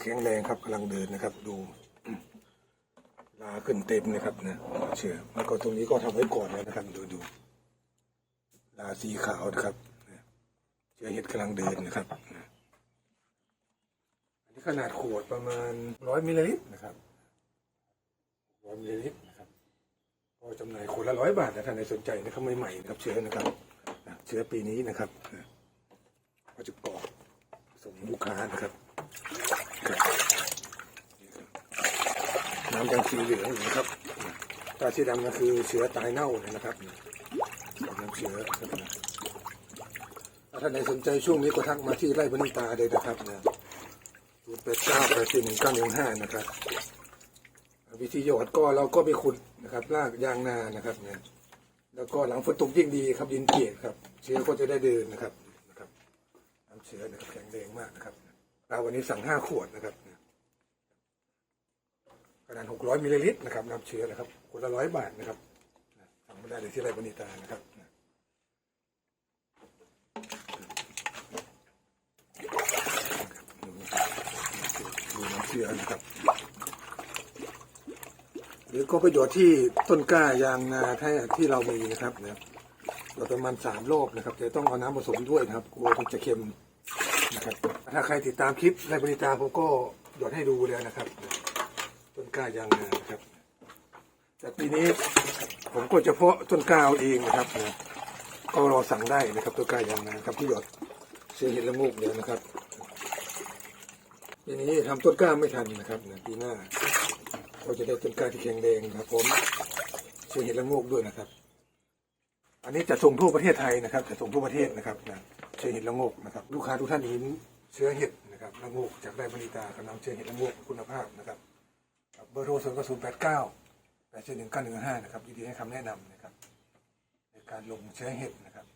แข็งแรงครับกำลังเดินนะครับ ดูลาขึ้นเต็มนะครับนะเชื่อแล้วก็ตรงนี้ก็ทำไว้ก่อนแล้วนะครับ ดูดูลาสีขาวนะครับเชื้อเห็ดกำลังเดินนะครับนะอันนี้ขนาดขวดประมาณร้อยมิลลิลิตรนะครับร้อยมิลลิลิตรนะครับก็จำหน่ายขวดละร้อยบาทนะท่านใดสนใจนะครับใหม่ๆนะครับ เชื้อนะครับเชื้อปีนี้นะครับก็จะกรอกส่งลูกค้านะครับ น้ำยัง สีเหลืองนะครับตาสีดำก็คือเชื้อตายเน่าเลยนะครับน้ำเชื้อครับถ้าท่านสนใจช่วงนี้ก็ทักมาที่ไร่บนิตาเลยนะครับนะศูนย์แปดเก้าแปดสี่หนึ่งเก้าหนึ่งห้านะครับ วิธีหยอดก็เราก็ไปขุดนะครับรากยางนานะครับเนี่ยแล้วก็หลังฝนตกยิ่งดีครับดินเปียกครับ เชื้อก็จะได้เดินนะครับนะครับน้ำเชื้อนะครับแข็งแรงมากนะครับเราวันนี้สั่งห้าขวดนะครับ ขนาด 600มิลลิลิตรนะครับน้ำเชื้อนะครับคนละร้อยบาทนะครับสั่งไม่ได้เลยที่ไรบนิตานะครับดูน้ำเชื้อนะครับ หรือก็ประโยชน์ที่ต้นกล้ายางนาที่ที่เรามีนะครับนะเราประมาณสามรอบนะครับแต่ต้องเอาน้ำผสมด้วยนะครับกลัวมันจะเค็มนะครับถ้าใครติดตามคลิปไรบนิตาผมก็หยดให้ดูแล้วนะครับ ต้นกล้ายางนานะครับ แต่ปีนี้ผมก็จะเพาะต้นกล้าเอาเองนะครับนะก็รอสั่งได้นะครับต้นกล้ายางนาครับที่หยดเชื้อเห็ดละงูกเดียวนะครับปีนี้ทำต้นกล้าไม่ทันนะครับนะปีหน้าก็จะได้ต้นกล้าที่แข็งแรงนะครับ ผมเชื้อเห็ดละงูกด้วยนะครับ อันนี้จะส่งทั่วประเทศไทยนะครับจะส่งทั่วประเทศนะครับนะเชื้อเห็ดละงูกนะครับ ลูกค้าทุกท่านเห็นเชื้อเห็ดนะครับละงูกจากไร่บริตากำลังเชื้อเห็ดละงูกคุณภาพนะครับ อร์โทรศูนย์ก็ศูนย์แปดเก้าแปดเจ็ดหนึ่งเก้าหนึ่งห้านะครับยินดีให้คำแนะนำนะครับในการลงใช้เห็ดนะครับ